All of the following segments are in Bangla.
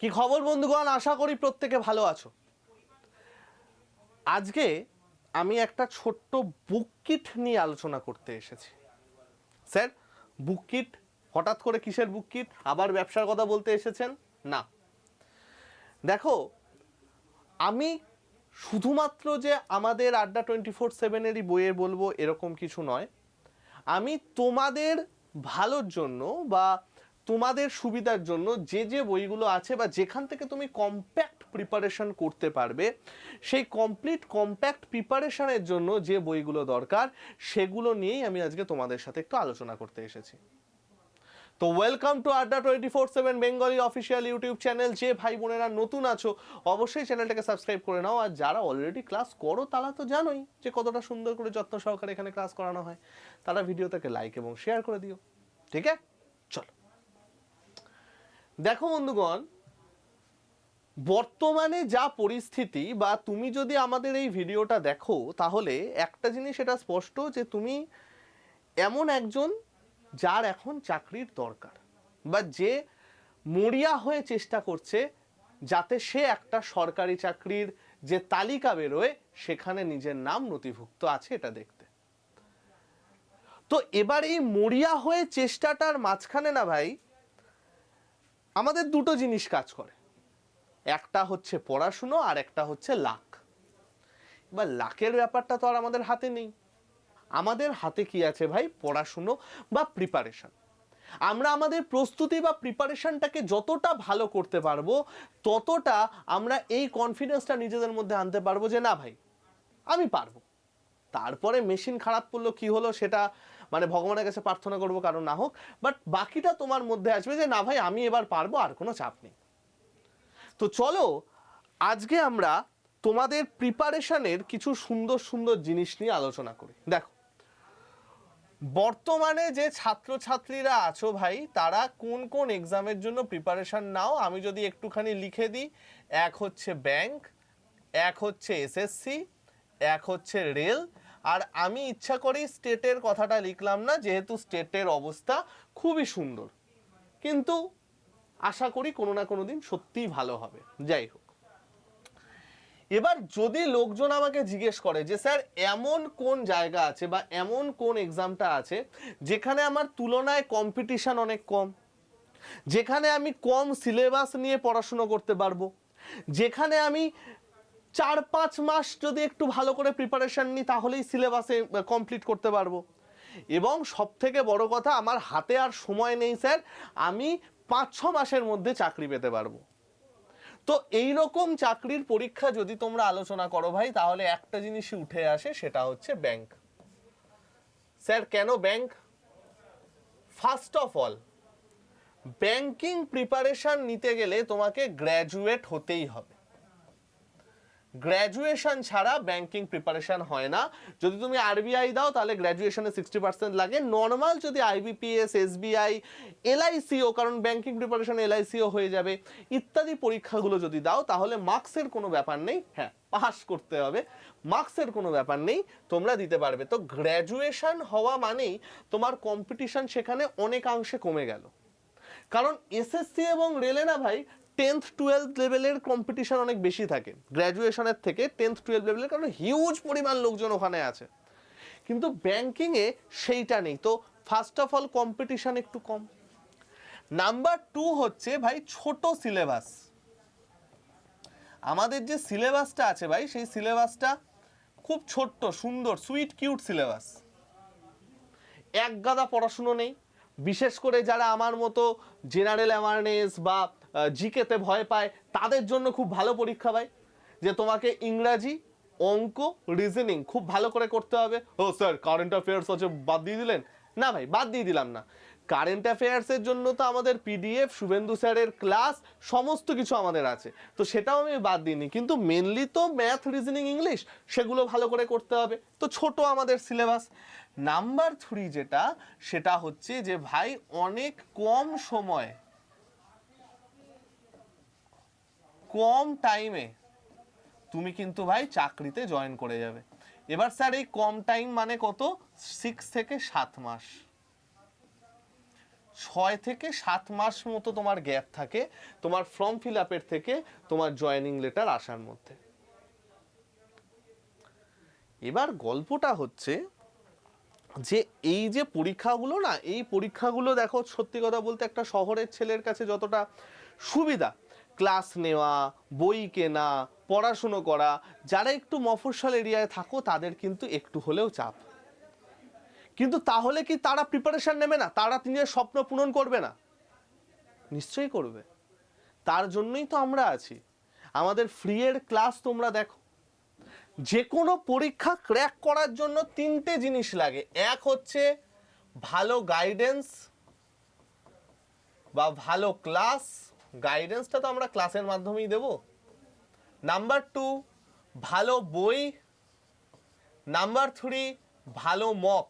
কি খবর, বন্ধুগণ? আশা করি প্রত্যেকে ভালো আছো। আজকে আমি একটা ছোট্ট বুক কিট নিয়ে আলোচনা করতে এসেছি। স্যার বুক কিট হঠাৎ করে কিসের বুক কিট আবার ব্যবসার কথা বলতে এসেছেন? না। দেখো, আমি শুধুমাত্র যে আমাদের আড্ডা টোয়েন্টি ফোর সেভেনেরই বইয়ে বলব, এরকম কিছু নয়। আমি তোমাদের ভালোর জন্য বা তোমাদের সুবিধার জন্য যে যে বইগুলো আছে বা যেখান থেকে তুমি কম্প্যাক্ট প্রিপারেশন করতে পারবে, সেই কমপ্লিট কম্প্যাক্ট প্রিপারেশনের জন্য যে বইগুলো দরকার, সেগুলো নিয়েই আমি আজকে তোমাদের সাথে একটু আলোচনা করতে এসেছি। তো welcome to Adda twenty four seven Bengali official YouTube channel যে ভাই বোনেরা নতুন আছো, অবশ্যই চ্যানেলটাকে সাবস্ক্রাইব করে নাও। আর যারা অলরেডি ক্লাস করো, তারা তো জানোই যে কতটা সুন্দর করে যত্ন সহকারে এখানে ক্লাস করানো হয়। তারা ভিডিওটাকে লাইক এবং শেয়ার করে দিও। ঠিক আছে? চলো। দেখো বন্ধুগণ, বর্তমানে যা পরিস্থিতি বা তুমি যদি আমাদের এই ভিডিওটা দেখো, তাহলে একটা জিনিস এটা স্পষ্ট যে তুমি এমন একজন যার এখন চাকরির দরকার বা যে মরিয়া হয়ে চেষ্টা করছে যাতে সে একটা সরকারি চাকরির যে তালিকা বেরোয়, সেখানে নিজের নাম নথিভুক্ত আছে এটা দেখতে। তো এবার এই মরিয়া হয়ে চেষ্টাটার মাঝখানে না ভাই আমাদের দুটো জিনিস কাজ করে। একটা হচ্ছে পড়াশুনো আর একটা হচ্ছে লাখ এবার লাকের ব্যাপারটা তো আর আমাদের হাতে নেই। আমাদের হাতে কি আছে ভাই? পড়াশুনো বা প্রিপারেশন আমরা আমাদের প্রস্তুতি বা প্রিপারেশনটাকে যতটা ভালো করতে পারব, ততটা আমরা এই কনফিডেন্সটা নিজেদের মধ্যে আনতে পারব যে, না ভাই, আমি পারব। তারপরে মেশিন খারাপ করল, কি হলো সেটা মানে ভগবানের কাছে প্রার্থনা করব কারণ না হোক বাট বাকিটা তোমার মধ্যে আসবে যে না ভাই, আমি এবার পারব, আর কোনো চাপ নেই। তো চলো, আজকে আমরা তোমাদের প্রিপারেশনের কিছু সুন্দর সুন্দর জিনিস নিয়ে আলোচনা করি। দেখো, বর্তমানে যে ছাত্রছাত্রীরা আছো ভাই, তারা কোন কোন এক্সামের জন্য প্রিপারেশান নাও? আমি যদি একটুখানি লিখে দিই, এক হচ্ছে ব্যাংক, এক হচ্ছে এসএসসি, এক হচ্ছে রেল আর আমি ইচ্ছা করেই স্টেটের কথাটা লিখলাম না, যেহেতু স্টেটের অবস্থা খুবই সুন্দর। কিন্তু আশা করি কোনো না কোনো দিন সত্যিই ভালো হবে। যাই হোক। এবার যদি লোকজন আমাকে জিজ্ঞেস করে যে, স্যার, এমন কোন জায়গা আছে বা এমন কোন এক্সামটা আছে যেখানে আমার তুলনায় কম্পিটিশন অনেক কম? যেখানে আমি কম সিলেবাস নিয়ে পড়াশুনো করতে পারব? যেখানে আমি চার পাঁচ মাস যদি একটু ভালো করে প্রিপারেশন নিই, তাহলেই সিলেবাসে কমপ্লিট করতে পারব। এবং সব থেকে বড় কথা, আমার হাতে আর সময় নেই স্যার, আমি পাঁচ ছ মাসের মধ্যে চাকরি পেতে পারব। তো এই রকম চাকরির পরীক্ষা যদি তোমরা আলোচনা করো ভাই, তাহলে একটা জিনিসই উঠে আসে, সেটা হচ্ছে ব্যাংক স্যার, কেন bank first of all banking preparation নিতে গেলে তোমাকে গ্র্যাজুয়েট হতেই হবে। গ্র্যাজুয়েশন ছাড়া ব্যাংকিং প্রিপারেশন হয় না। যদি তুমি আরবিআই দাও, তাহলে গ্র্যাজুয়েশনে সিক্সটি পার্সেন্ট লাগে। নর্মাল যদি আইবিপিএস এসবিআই এলআইসিও কারণ ব্যাংকিং প্রিপারেশন এলআইসিও হয়ে যাবে। ইত্যাদি পরীক্ষাগুলো যদি দাও, তাহলে মার্কসের কোনো ব্যাপার নেই। হ্যাঁ পাস করতে হবে। মার্কসের কোনো ব্যাপার নেই। তোমরা দিতে পারবে। তো গ্র্যাজুয়েশন হওয়া মানেই তোমার কম্পিটিশন সেখানে অনেকাংশে কমে গেল। কারণ এসএসসি এবং রেলে না ভাই টেন্থ টুয়েলভ লেভেলের কম্পিটিশন অনেক বেশি থাকে। গ্র্যাজুয়েশনের থেকে টেন্থ টুয়েলভ লেভেলের কারণ হিউজ পরিমাণ লোকজন ওখানে আছে। কিন্তু ব্যাংকিংয়ে সেইটা নেই। তো ফার্স্ট অফ অল কম্পিটিশান একটু কম। নাম্বার টু হচ্ছে ভাই ছোট সিলেবাস আমাদের যে সিলেবাসটা আছে ভাই, সেই সিলেবাসটা খুব ছোট্ট, সুন্দর সুইট কিউট সিলেবাস এক গাদা পড়াশুনো নেই। বিশেষ করে যারা আমার মতো জেনারেল অ্যাওয়ারনেস বা জিকেতে ভয় পায়। তাদের জন্য খুব ভালো পরীক্ষা ভাই, যে তোমাকে ইংরাজি, অঙ্ক রিজনিং খুব ভালো করে করতে হবে। ও স্যার কারেন্ট অ্যাফেয়ার্স হচ্ছে বাদ দিয়ে দিলেন? না ভাই, বাদ দিয়ে দিলাম না। কারেন্ট অ্যাফেয়ার্সের জন্য তো আমাদের পিডিএফ শুভেন্দু স্যারের ক্লাস সমস্ত কিছু আমাদের আছে। তো সেটাও আমি বাদ দিইনি। কিন্তু মেনলি তো ম্যাথ রিজনিং ইংলিশ সেগুলো ভালো করে করতে হবে। তো ছোট আমাদের সিলেবাস নাম্বার থ্রি যেটা, সেটা হচ্ছে যে ভাই, অনেক কম সময় কম টাইমে তুমি কিন্তু ভাই চাকরিতে জয়েন করে যাবে। এবার স্যার এই কম টাইম মানে কত? সিক্স থেকে সাত মাস। ছয় থেকে সাত মাস মতো তোমার গ্যাপ থাকে, তোমার ফর্ম ফিল আপের থেকে তোমার জয়েনিং লেটার আসার মধ্যে। এবার গল্পটা হচ্ছে যে এই যে পরীক্ষাগুলো না, এই পরীক্ষাগুলো দেখো সত্যি কথা বলতে একটা শহরের ছেলের কাছে যতটা সুবিধা ক্লাস নেওয়া, বই কেনা, পড়াশুনো করা, যারা একটু মফস্বল এরিয়ায় থাকো তাদের কিন্তু একটু হলেও চাপ। কিন্তু তাহলে কি তারা প্রিপারেশান নেবে না? তারা নিজের স্বপ্ন পূরণ করবে না? নিশ্চয়ই করবে। তার জন্যই তো আমরা আছি। আমাদের ফ্রি এর ক্লাস তোমরা দেখো। যে কোনো পরীক্ষা ক্র্যাক করার জন্য তিনটে জিনিস লাগে। এক হচ্ছে ভালো গাইডেন্স বা ভালো ক্লাস গাইডেন্সটা তো আমরা ক্লাসের মাধ্যমেই দেব। নাম্বার টু ভালো বই। নাম্বার থ্রি ভালো মক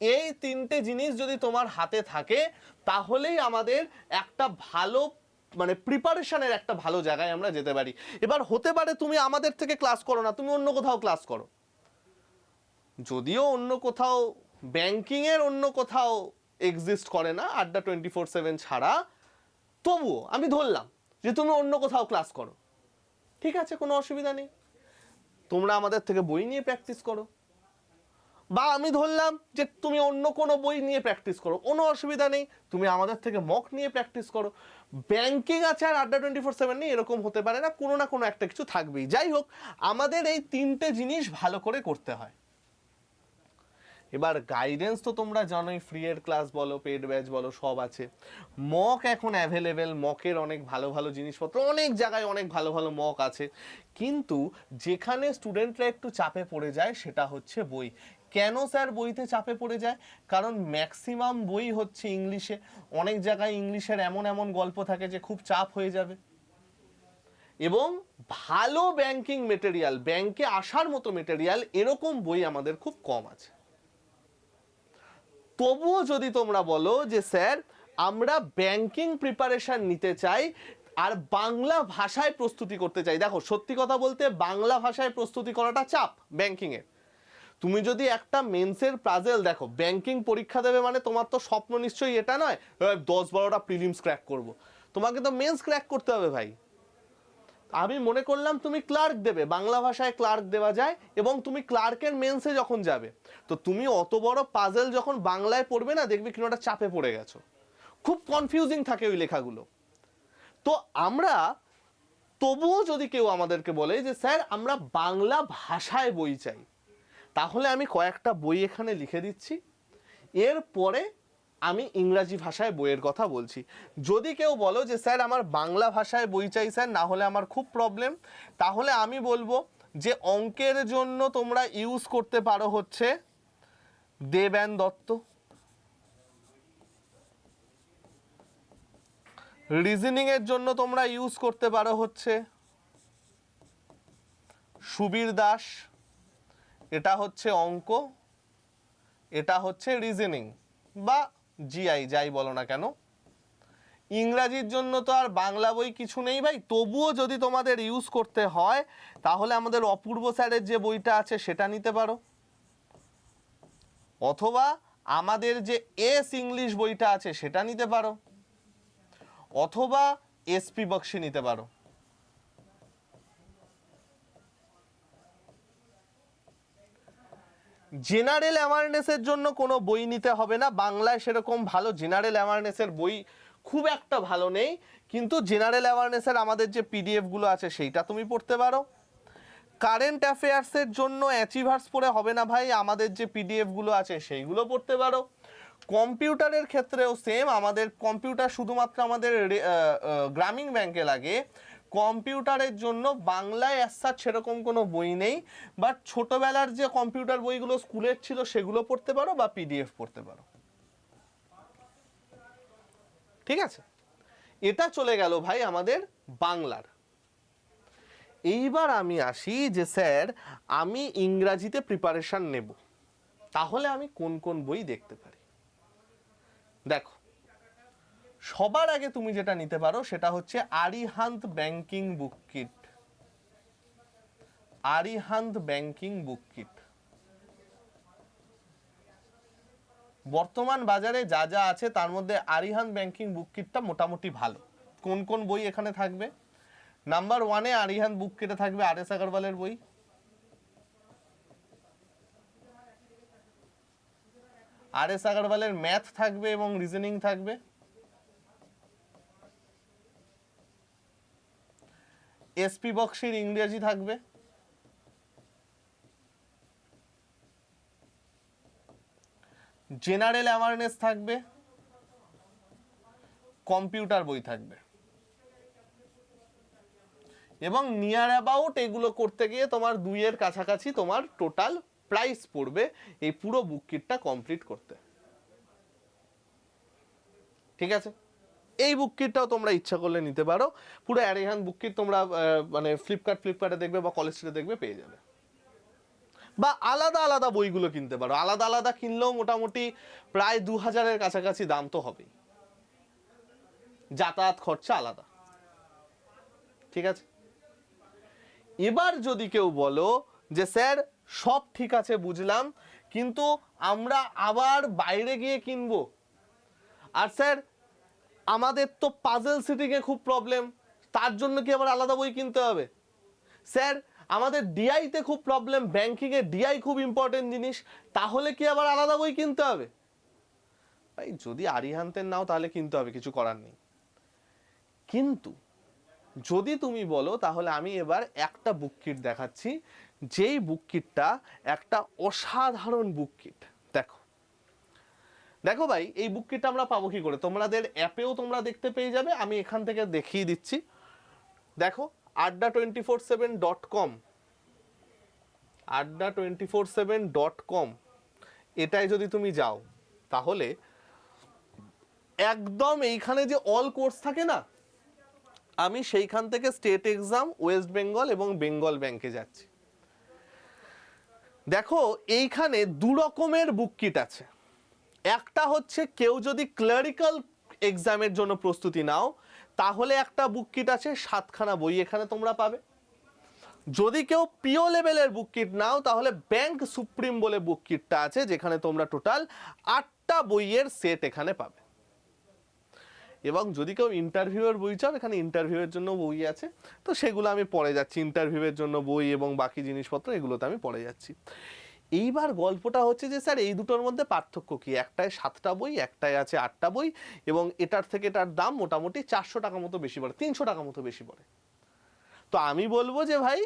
এই তিনটে জিনিস যদি তোমার হাতে থাকে, তাহলেই আমাদের একটা ভালো মানে প্রিপারেশনের একটা ভালো জায়গায় আমরা যেতে পারি। এবার হতে পারে তুমি আমাদের থেকে ক্লাস করো না, তুমি অন্য কোথাও ক্লাস করো। যদিও অন্য কোথাও ব্যাংকিংয়ের অন্য কোথাও এক্সিস্ট করে না, আড্ডা টোয়েন্টি ফোর সেভেন ছাড়া। তবুও আমি ধরলাম যে তুমি অন্য কোথাও ক্লাস করো। ঠিক আছে, কোনো অসুবিধা নেই। তোমরা আমাদের থেকে বই নিয়ে প্র্যাকটিস করো। বা আমি ধরলাম যে তুমি অন্য কোনো বই নিয়ে প্র্যাকটিস করো, কোনো অসুবিধা নেই। তুমি আমাদের থেকে মক নিয়ে প্র্যাকটিস করো। ব্যাংকিং আছে আর আড্ডা টোয়েন্টি ফোর সেভেন নেই এরকম হতে পারে না, কোনো না কোনো একটা কিছু থাকবেই। যাই হোক, আমাদের এই তিনটে জিনিস ভালো করে করতে হয়। এবার গাইডেন্স তো তোমরা জানোই ফ্রি এর ক্লাস বলো পেড ব্যাচ বলো, সব আছে। মক এখন অ্যাভেলেবেল মকের অনেক ভালো ভালো জিনিসপত্র, অনেক জায়গায় অনেক ভালো ভালো মক আছে। কিন্তু যেখানে স্টুডেন্টরা একটু চাপে পড়ে যায়, সেটা হচ্ছে বই। কেন স্যার বইতে চাপে পড়ে যায়? কারণ ম্যাক্সিমাম বই হচ্ছে ইংলিশে। অনেক জায়গায় ইংলিশের এমন এমন গল্প থাকে যে খুব চাপ হয়ে যাবে। এবং ভালো ব্যাংকিং মেটেরিয়াল ব্যাংকে আসার মতো মেটেরিয়াল এরকম বই আমাদের খুব কম আছে। তবুও যদি তোমরা বলো যে, স্যার, আমরা ব্যাংকিং প্রিপারেশন নিতে চাই আর বাংলা ভাষায় প্রস্তুতি করতে চাই। দেখো, সত্যি কথা বলতে বাংলা ভাষায় প্রস্তুতি করাটা চাপ ব্যাংকিংয়ের তুমি যদি একটা মেন্সের প্রাজেল দেখো ব্যাংকিং পরীক্ষা দেবে মানে তোমার তো স্বপ্ন নিশ্চয়ই এটা নয় দশ বারোটা প্রিলিমস ক্র্যাক করব। তোমাকে তো মেন্স ক্র্যাক করতে হবে ভাই। আমি মনে করলাম তুমি ক্লার্ক দেবে, বাংলা ভাষায় ক্লার্ক দেওয়া যায় এবং তুমি ক্লার্কের মেন্সে যখন যাবে, তো তুমি অত বড় পাজেল যখন বাংলায় পড়বে না, দেখবে কিনা ওটা চাপে পড়ে গেছো। খুব কনফিউজিং থাকে ওই লেখাগুলো। তো আমরা, তবুও যদি কেউ আমাদেরকে বলে যে, স্যার, আমরা বাংলা ভাষায় বই চাই। তাহলে আমি কয়েকটা বই এখানে লিখে দিচ্ছি। এরপরে আমি ইংরাজি ভাষায় বইয়ের কথা বলছি। যদি কেউ বলো যে, স্যার, আমার বাংলা ভাষায় বই চাই, স্যার, না হলে আমার খুব প্রবলেম তাহলে আমি বলব যে, অঙ্কের জন্য তোমরা ইউজ করতে পারো হচ্ছে দেবেন দত্ত। রিজনিং এর জন্য তোমরা ইউজ করতে পারো হচ্ছে সুবীর দাস। এটা হচ্ছে অঙ্ক, এটা হচ্ছে রিজনিং বা জিআই যাই বলো না কেন? ইংরাজির জন্য তো আর বাংলা বই কিছু নেই ভাই। তবুও যদি তোমাদের ইউজ করতে হয়, তাহলে আমাদের অপূর্ব স্যারের যে বইটা আছে, সেটা নিতে পারো। অথবা আমাদের যে এস ইংলিশ বইটা আছে, সেটা নিতে পারো। অথবা এসপি বক্সি নিতে পারো। জেনারেল অ্যাওয়ারনেসের জন্য কোনো বই নিতে হবে না। বাংলায় সেরকম ভালো জেনারেল অ্যাওয়ারনেসের বই খুব একটা ভালো নেই। কিন্তু জেনারেল অ্যাওয়ারনেসের আমাদের যে পিডিএফগুলো আছে, সেইটা তুমি পড়তে পারো। কারেন্ট অ্যাফেয়ার্সের জন্য অ্যাচিভার্স পড়ে হবে না ভাই। আমাদের যে পিডিএফগুলো আছে, সেইগুলো পড়তে পারো। কম্পিউটারের ক্ষেত্রেও সেম আমাদের কম্পিউটার শুধুমাত্র আমাদের গ্রামীণ ব্যাংকে লাগে। কম্পিউটারের জন্য বাংলায় অ্যাসার সেরকম কোনো বই নেই। বাট ছোটবেলার যে কম্পিউটার বইগুলো স্কুলের ছিল সেগুলো পড়তে পারো বা পিডিএফ পড়তে পারো। ঠিক আছে? এটা চলে গেল ভাই আমাদের বাংলার। এইবার আমি আসি যে স্যার, আমি ইংরাজিতে প্রিপারেশন নেব। তাহলে আমি কোন কোন বই দেখতে পারি। দেখো সবার আগে তুমি যেটা নিতে পারো সেটা হচ্ছে Arihant banking book kit. Arihant banking book kit. বর্তমান বাজারে যা যা আছে তার মধ্যে আরিহান ব্যাংকিং বুক কিটটা মোটামুটি ভালো। কোন কোন বই এখানে থাকবে? নাম্বার ওয়ানে আরিহান বুক কিটে থাকবে আর এস আগরওয়ালের বই। আর এস আগরওয়ালের ম্যাথ থাকবে এবং রিজনিং থাকবে। এসপি বক্সের ইংরেজি থাকবে। জেনারেল অ্যাওয়ারনেস থাকবে। কম্পিউটার বই থাকবে। এবং নিয়ার অ্যাবাউট এগুলো করতে গিয়ে তোমার দুইয়ের কাছাকাছি তোমার টোটাল প্রাইস পড়বে এই পুরো বুক কিটটা কমপ্লিট করতে। ঠিক আছে? এই বুক কিটটাও তোমরা ইচ্ছা করলে নিতে পারো। পুরো অ্যারিহান বুক কিট তোমরা মানে ফ্লিপকার্ট ফ্লিপকার্টে দেখবে বা কলেজ স্ট্রিটে দেখবে, পেয়ে যাবে। বা আলাদা আলাদা বইগুলো কিনতে পারো। আলাদা আলাদা কিনলেও মোটামুটি প্রায় দু হাজারের কাছাকাছি দাম তো হবেই। যাতায়াত খরচা আলাদা। ঠিক আছে? এবার যদি কেউ বলো যে, স্যার, সব ঠিক আছে, বুঝলাম, কিন্তু আমরা আবার বাইরে গিয়ে কিনবো? আর স্যার আমাদের তো পাজেল সিটিংয়ে খুব প্রবলেম তার জন্য কি আবার আলাদা বই কিনতে হবে? স্যার, আমাদের ডিআইতে খুব প্রবলেম ব্যাংকিংয়ে ডিআই খুব ইম্পর্টেন্ট জিনিস, তাহলে কি আবার আলাদা বই কিনতে হবে? ভাই, যদি আরিহান্তের নাও, তাহলে কিনতে হবে, কিছু করার নেই। কিন্তু, যদি তুমি বলো, তাহলে আমি এবার একটা বুক কিট দেখাচ্ছি, যেই বুক কিটটা একটা অসাধারণ বুক কিট দেখো ভাই, এই বুক কিটটা আমরা পাবো কি করে? তোমাদের অ্যাপেও তোমরা দেখতে পেয়ে যাবে, আমি এখান থেকে দেখিয়ে দিচ্ছি। দেখো, Adda twenty four seven dot com Adda twenty four seven dot com এটাই যদি তুমি যাও, তাহলে একদম এইখানে যে অল কোর্স থাকে না, আমি সেইখান থেকে স্টেট এক্সাম ওয়েস্ট বেঙ্গল এবং বেঙ্গল ব্যাংকে যাচ্ছি। দেখো, এইখানে দু রকমের বুক কিট আছে। একটা হচ্ছে কেউ যদি ক্লারিক্যাল এক্সামের জন্য প্রস্তুতি নাও, তাহলে একটা বুক কিট আছে, সাতখানা বই এখানে তোমরা পাবে। যদি কেউ পিও লেভেলের বুক কিট নাও, তাহলে ব্যাংক সুপ্রিম বলে বুক কিটটা আছে, যেখানে তোমরা টোটাল আটটা বইয়ের সেট এখানে পাবে। এবং যদি কেউ ইন্টারভিউয়ের বই চাও, এখানে ইন্টারভিউয়ের জন্য বই আছে। তো সেগুলো আমি পড়ে যাচ্ছি ইন্টারভিউয়ের জন্য বই এবং বাকি জিনিসপত্র এগুলোতে আমি পড়ে যাচ্ছি। এইবার গল্পটা হচ্ছে যে, স্যার, এই দুটোর মধ্যে পার্থক্য কি? একটায় সাতটা বই, একটায় আছে আটটা বই এবং এটার থেকে এটার দাম মোটামুটি চারশো টাকা মতো বেশি পড়ে, তিনশো টাকা মতো বেশি পড়ে। তো আমি বলব যে, ভাই,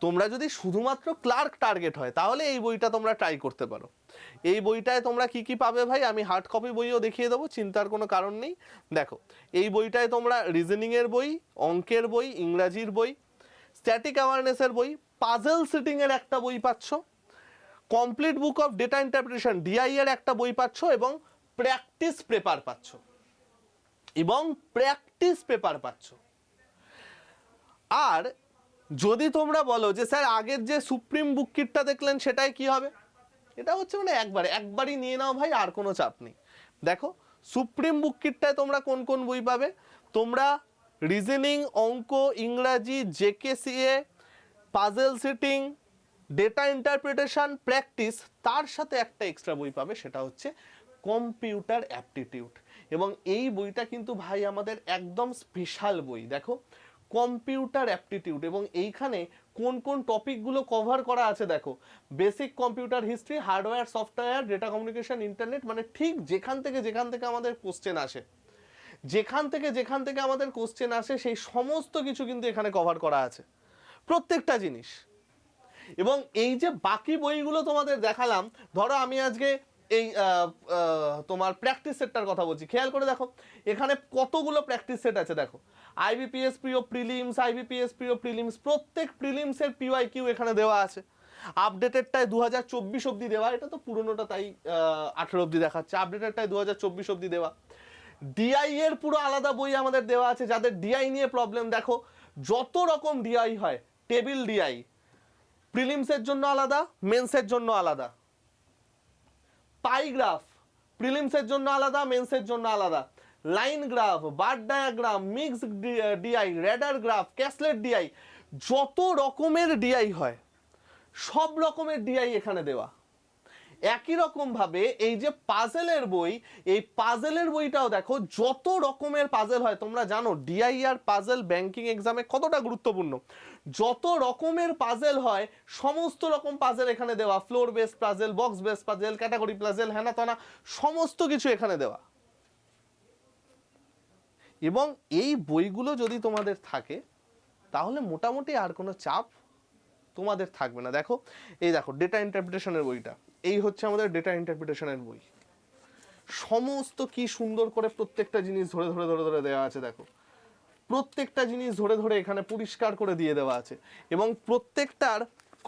তোমরা যদি শুধুমাত্র ক্লার্ক টার্গেট হয়, তাহলে এই বইটা তোমরা ট্রাই করতে পারো। এই বইটায় তোমরা কি কি পাবে ভাই? আমি হার্ড কপি বইও দেখিয়ে দেবো, চিন্তার কোনো কারণ নেই। দেখো, এই বইটায় তোমরা রিজনিংয়ের বই, অঙ্কের বই, ইংরাজির বই, স্ট্যাটিক অ্যাওয়ারনেসের বই, পাজল সিটিংয়ের একটা বই পাচ্ছ। Complete book of data interpretation DI এর একটা বই পাচ্ছ এবং প্র্যাকটিস পেপার পাচ্ছ। এবং প্র্যাকটিস পেপার পাচ্ছ। আর যদি তোমরা বলো যে, স্যার, আগের যে সুপ্রিম বুক কিটটা দেখলেন, সেটাই কি হবে? এটা হচ্ছে মানে একবারে, একবারই নিয়ে নাও ভাই, আর কোনো চাপ নেই। দেখো, সুপ্রিম বুক কিটটায় তোমরা কোন কোন বই পাবে? তোমরা রিজনিং অঙ্ক, ইংরাজি জেকেসিএ puzzle seating data interpretation practice তার সাথে একটা এক্সট্রা বই পাবে, সেটা হচ্ছে কম্পিউটার অ্যাপটিটিউড এবং এই বইটা কিন্তু ভাই আমাদের একদম স্পেশাল বই। দেখো কম্পিউটার অ্যাপটিটিউড এবং এইখানে কোন কোন টপিকগুলো কভার করা আছে দেখো। Basic computer history hardware software data communication internet মানে ঠিক যেখান থেকে যেখান থেকে আমাদের কোশ্চেন আসে। যেখান থেকে যেখান থেকে আমাদের কোশ্চেন আসে, সেই সমস্ত কিছু কিন্তু এখানে কভার করা আছে। প্রত্যেকটা জিনিস। এবং এই যে বাকি বইগুলো তোমাদের দেখালাম, ধরো আমি আজকে এই তোমার প্র্যাকটিস সেটটার কথা বলছি। খেয়াল করে দেখো, এখানে কতগুলো প্র্যাকটিস সেট আছে দেখো। আইবিপিএস প্রিয় প্রিলিমস আইবিপিএস প্রিয় প্রিলিমস প্রত্যেক প্রিলিমসের পিওয়াই কিউ এখানে দেওয়া আছে। আপডেটেডটায় দু হাজার চব্বিশ অব্দি দেওয়া, এটা তো পুরোনোটা তাই আঠেরো অব্দি দেখাচ্ছে। আপডেটেডটায় দু হাজার চব্বিশ অব্দি দেওয়া। ডিআই এর পুরো আলাদা বই আমাদের দেওয়া আছে, যাদের ডিআই নিয়ে প্রবলেম দেখো, যত রকম ডিআই হয় টেবিল ডিআই প্রিলিমসের জন্য আলাদা মেন্সের জন্য আলাদা। পাইগ্রাফ প্রিলিমসের জন্য আলাদা মেন্সের জন্য আলাদা। Line graph bar diagram mix DI radar graph caselet DI যত রকমের ডিআই হয়, সব রকমের ডিআই এখানে দেওয়া। একই রকম ভাবে এই যে পাজেলের বই, এই পাজেলের বইটাও দেখো যত রকমের পাজেল হয়, তোমরা জানো ডিআইআর পাজেল ব্যাংকিং এক্সামে কতটা গুরুত্বপূর্ণ। যত রকমের পাজেল হয়, সমস্ত রকম পাজেল এখানে দেওয়া। Floor base puzzle box base puzzle category puzzle হ্যানা ত্যানা সমস্ত কিছু এখানে দেওয়া। এবং এই বইগুলো যদি তোমাদের থাকে, তাহলে মোটামুটি আর কোনো চাপ তোমাদের থাকবে না। দেখো, এই দেখো ডেটা ইন্টারপ্রিটেশনের বইটা। এই হচ্ছে আমাদের ডেটা ইন্টারপ্রিটেশনের বই। সমস্ত কি সুন্দর করে প্রত্যেকটা জিনিস ধরে ধরে ধরে ধরে দেওয়া আছে, দেখো। প্রত্যেকটা জিনিস ধরে ধরে এখানে পরিষ্কার করে দিয়ে দেওয়া আছে এবং প্রত্যেকটার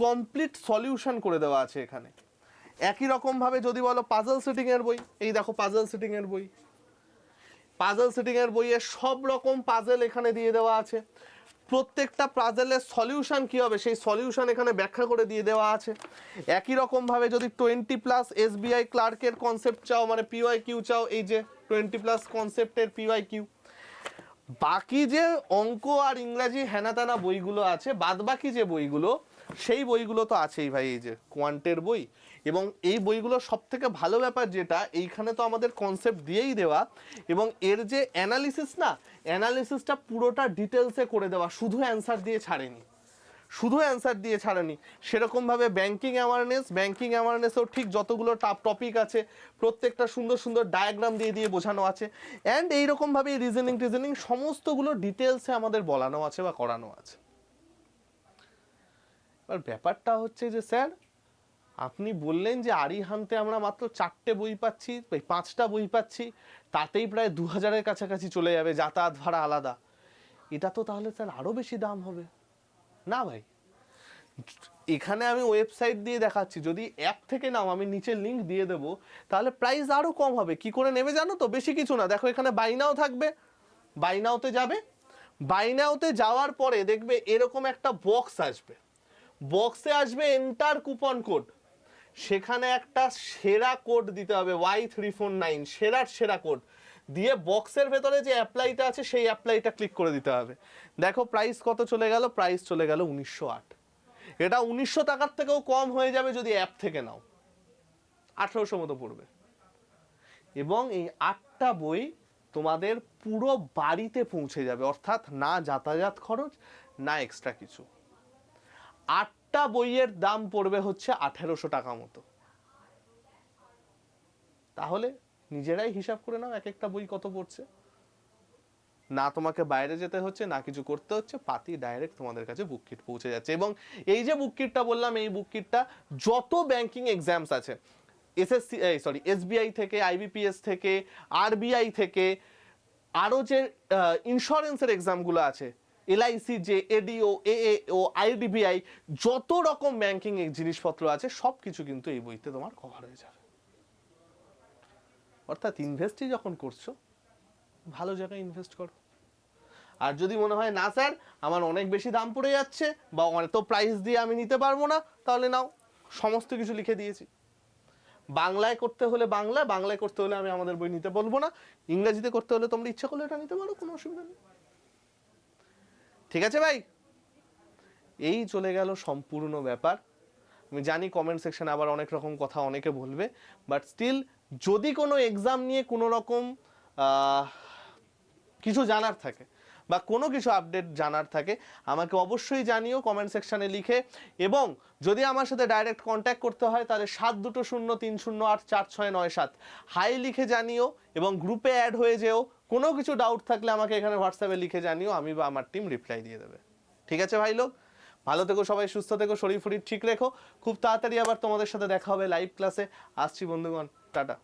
কমপ্লিট সলিউশন করে দেওয়া আছে এখানে। একই রকম ভাবে যদি বলো পাজল সেটিং এর বই, এই দেখো পাজল সেটিং এর বই। পাজল সেটিং এর বইয়ে সব রকম পাজেল এখানে দিয়ে দেওয়া আছে। প্রত্যেকটা পাজেলের সলিউশন কি হবে? সেই সলিউশন এখানে ব্যাখ্যা করে দিয়ে দেওয়া আছে। একই রকম ভাবে যদি টোয়েন্টি প্লাস এসবিআই ক্লার্কের কনসেপ্ট চাও মানে পিওয়াই কিউ চাও, এই যে টোয়েন্টি প্লাস কনসেপ্টের পিওয়াই কিউ বাকি যে অঙ্ক আর ইংরাজি হেনাতানা বইগুলো আছে বাদ বাকি যে বইগুলো, সেই বইগুলো তো আছেই ভাই, এই যে কোয়ান্টের বই। এবং এই বইগুলো সব থেকে ভালো ব্যাপার যেটা, এইখানে তো আমাদের কনসেপ্ট দিয়েই দেওয়া এবং এর যে অ্যানালিসিস না অ্যানালিসিসটা পুরোটা ডিটেলসে করে দেওয়া, শুধু অ্যান্সার দিয়ে ছাড়েনি। শুধু অ্যান্সার দিয়ে ছাড়েনি। সেরকমভাবে ব্যাংকিং অ্যাওয়ারনেস ব্যাংকিং অ্যাওয়ারনেসেও ঠিক যতগুলো টাপ টপিক আছে, প্রত্যেকটা সুন্দর সুন্দর ডায়াগ্রাম দিয়ে দিয়ে বোঝানো আছে অ্যান্ড এইরকমভাবে রিজনিং টিজনিং সমস্তগুলো ডিটেলসে আমাদের বলানো আছে বা করানো আছে। এবার ব্যাপারটা হচ্ছে যে, স্যার আপনি বললেন যে আরিহান্তে আমরা মাত্র চারটে বই পাচ্ছি পাঁচটা বই পাচ্ছি, তাতেই প্রায় দু হাজারের কাছাকাছি চলে যাবে, যাতায়াত ভাড়া আলাদা। এটা তো তাহলে স্যার আরও বেশি দাম হবে। না ভাই। এখানে আমি ওয়েবসাইট দিয়ে দেখাচ্ছি, যদি অ্যাপ থেকে নাও, আমি নিচে লিঙ্ক দিয়ে দেবো, তাহলে প্রাইস আরও কম হবে। কি করে নেবে জানো তো? বেশি কিছু না। দেখো এখানে বাইনাও থাকবে। বাইনাওতে যাবে। বাইনাওতে যাওয়ার পরে দেখবে এরকম একটা বক্স আসবে। বক্সে আসবে এন্টার কুপন কোড সেখানে একটা সেরা কোড দিতে হবে ওয়াই থ্রি ফোর নাইন সেরার সেরা কোড। দিয়ে বক্সের ভেতরে যে অ্যাপ্লাইটা আছে, সেই অ্যাপ্লাইটা ক্লিক করে দিতে হবে। দেখো, প্রাইস কত চলে গেল? প্রাইস চলে গেল উনিশশো আট। এটা উনিশশো টাকার থেকেও কম হয়ে যাবে যদি অ্যাপ থেকে নাও। আঠেরোশো মতো পড়বে। এবং এই আটটা বই তোমাদের পুরো বাড়িতে পৌঁছে যাবে, অর্থাৎ না যাতায়াত খরচ, না এক্সট্রা কিছু। আটটা বইয়ের দাম পড়বে হচ্ছে আঠেরোশো টাকা মতো। তাহলে নিজেরাই হিসাব করে নাও এক একটা বই কত পড়ছে। না তোমাকে বাইরে যেতে হচ্ছে, না কিছু করতে হচ্ছে, পাতি ডাইরেক্ট তোমাদের কাছে বুক কিট পৌঁছে যাচ্ছে। এবং এই যে বুক কিটটা বললাম, এই বুক কিটটা যত ব্যাংকিং এক্সামস আছে এসএসসি সরি এসবিআই থেকে আইবিপিএস থেকে আরবিআই থেকে, আরও যে ইন্স্যুরেন্সের এক্সামগুলো আছে এলআইসি যে এডিও এ এএও আইডিবিআই যত রকম ব্যাংকিং জিনিসপত্র আছে সব কিছু কিন্তু এই বইতে তোমার কভার হয়ে যাবে। অর্থাৎ ইনভেস্টই যখন করছ, ভালো জায়গায় ইনভেস্ট করো। আর যদি মনে হয়, না স্যার, আমার অনেক বেশি দাম পড়ে যাচ্ছে বা এত প্রাইস দিয়ে আমি নিতে পারব না, তাহলে নাও। সমস্ত কিছু লিখে দিয়েছি। বাংলায় করতে হলে বাংলা, বাংলায় করতে হলে আমি আমাদের বই নিতে বলব না। ইংরেজিতে করতে হলে তোমরা ইচ্ছা করলে এটা নিতে পারো, কোনো অসুবিধা নেই। ঠিক আছে ভাই? এই চলে গেল সম্পূর্ণ ব্যাপার। আমি জানি কমেন্ট সেকশনে আবার অনেক রকম কথা অনেকে বলবে বাট স্টিল যদি কোনো এক্সাম নিয়ে কোনো রকম কিছু জানার থাকে বা কোনো কিছু আপডেট জানার থাকে, আমাকে অবশ্যই জানিও কমেন্ট সেকশানে লিখে। এবং যদি আমার সাথে ডাইরেক্ট কন্ট্যাক্ট করতে হয়, তাহলে সাত দুটো শূন্য তিন শূন্য আট চার ছয় নয় সাত। হাই লিখে জানিও এবং গ্রুপে অ্যাড হয়ে যেও। কোনো কিছু ডাউট থাকলে আমাকে এখানে হোয়াটসঅ্যাপে লিখে জানিও, আমি বা আমার টিম রিপ্লাই দিয়ে দেবে। ঠিক আছে ভাই লোক? ভালো থেকো সবাই, সুস্থ থেকো শরীর ফরির ঠিক রেখো। খুব তাড়াতাড়ি আবার তোমাদের সাথে দেখা হবে লাইভ ক্লাসে আসছি বন্ধুগণ, টাটা।